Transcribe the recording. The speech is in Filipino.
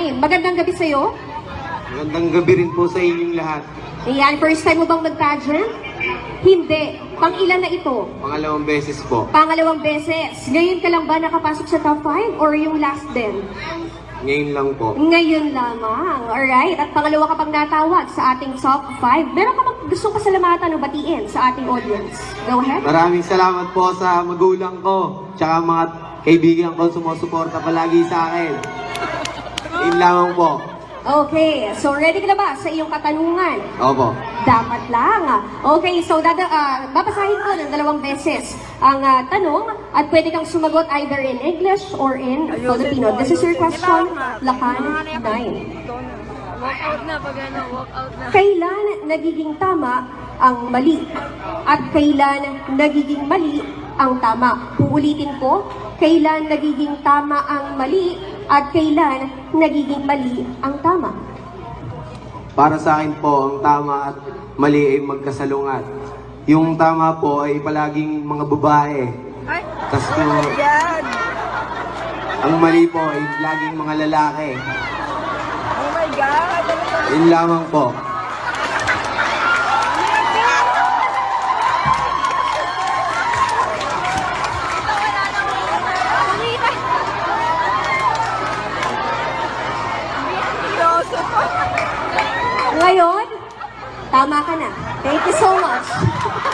Ay, magandang gabi sa'yo. Magandang gabi rin po sa inyong lahat. Ayan, first time mo bang mag-pageant? Hindi. Pang ilan na ito? Pangalawang beses po. Pangalawang beses. Ngayon ka lang ba nakapasok sa top 5 or yung last din? Ngayon lang po. Ngayon lamang. Alright. At pangalawa ka pang natawag sa ating top 5. Meron ka bang gustong pasalamatan o batiin sa ating audience? Go ahead. Maraming salamat po sa magulang ko, tsaka mga kaibigan ko sumusuporta palagi sa akin. Yun lamang po. Okay. So, ready ka na ba sa iyong katanungan? Opo. Dapat lang. Okay, so dada, ah, babasahin ko ng dalawang beses ang ah, tanong at pwede kang sumagot either in English or in Filipino. This is your question, Lakan 9. Walk out na pag ano, walk out na. Kailan nagiging tama ang mali? At kailan nagiging mali ang tama? Uulitin ko, kailan nagiging tama ang mali at kailan nagiging mali ang tama? Para sa akin po, ang tama at mali ay magkasalungat. Yung tama po ay palaging mga babae. Ay, Tapos yung, ang mali po ay laging mga lalaki. Oh my God! Yun lamang po. Seryoso po. Ngayon, tama ka na. Thank you so much.